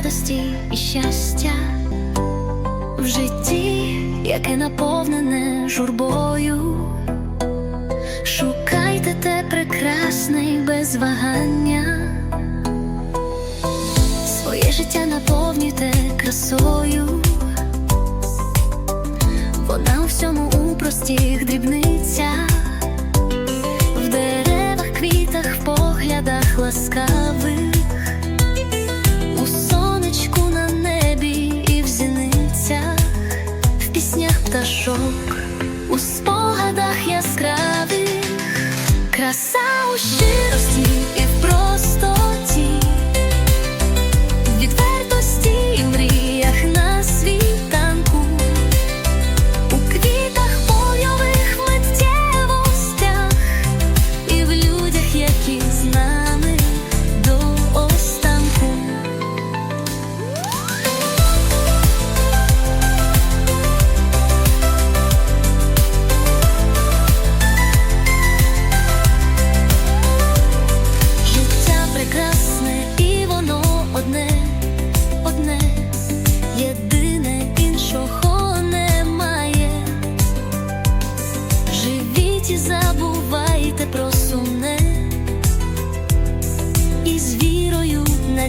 радості і щастя в житті, яке наповнене журбою. Шукайте те прекрасне і без вагання. Своє життя наповнюйте красою. Вона у всьому у простих дрібницях, в деревах, квітах, в поглядах ласкавих, пташок, у спогадах яскравих, краса у щирості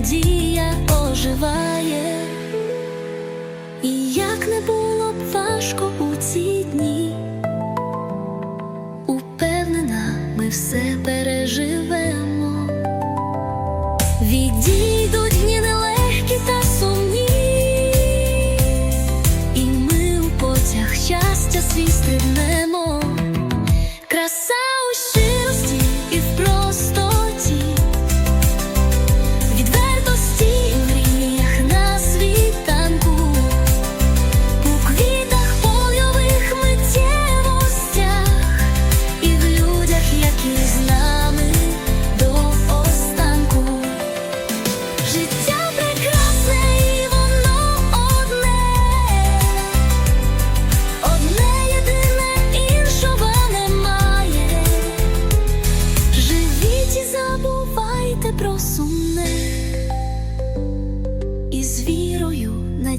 надія оживає. І як не було б важко у ці дні, упевнена, ми все переживемо. Відійдуть дні нелегкі та сумні, і ми у потяг щастя свій стрибнемо.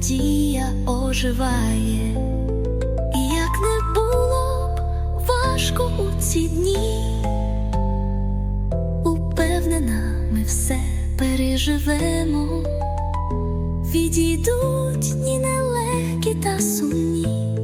Надія оживає. І як не було б важко у ці дні, упевнена, ми все переживемо. Відійдуть дні нелегкі та сумні.